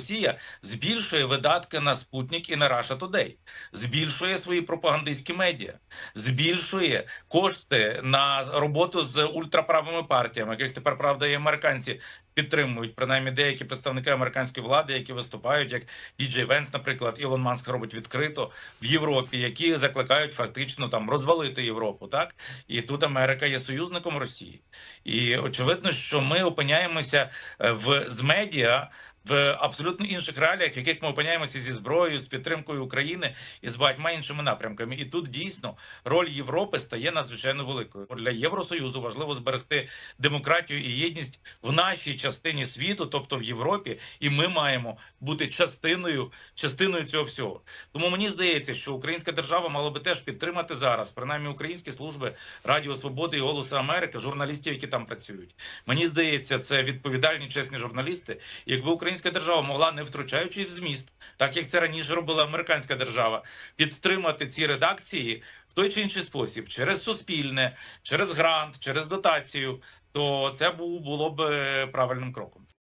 Росія збільшує видатки на Спутник і на Russia Today, збільшує свої пропагандистські медіа, збільшує кошти на роботу з ультраправими партіями, яких тепер правда і американці підтримують, принаймні деякі представники американської влади, які виступають, як Діджей Венс, наприклад, Ілон Маск робить відкрито в Європі, які закликають фактично там розвалити Європу, так і тут Америка є союзником Росії, і очевидно, що ми опиняємося е, в з медіа. В абсолютно інших реаліях, в яких ми опиняємося зі зброєю, з підтримкою України і з багатьма іншими напрямками, і тут дійсно роль Європи стає надзвичайно великою. Для Євросоюзу важливо зберегти демократію і єдність в нашій частині світу, тобто в Європі, і ми маємо бути частиною частиною цього всього. Тому мені здається, що українська держава мала би теж підтримати зараз, принаймні українські служби Радіо Свободи і Голосу Америки, журналістів, які там працюють. Мені здається, це відповідальні чесні журналісти. Якби українська держава могла, не втручаючись в зміст, так як це раніше робила американська держава, підтримати ці редакції в той чи інший спосіб, через суспільне, через грант, через дотацію, то це було б е, правильним кроком.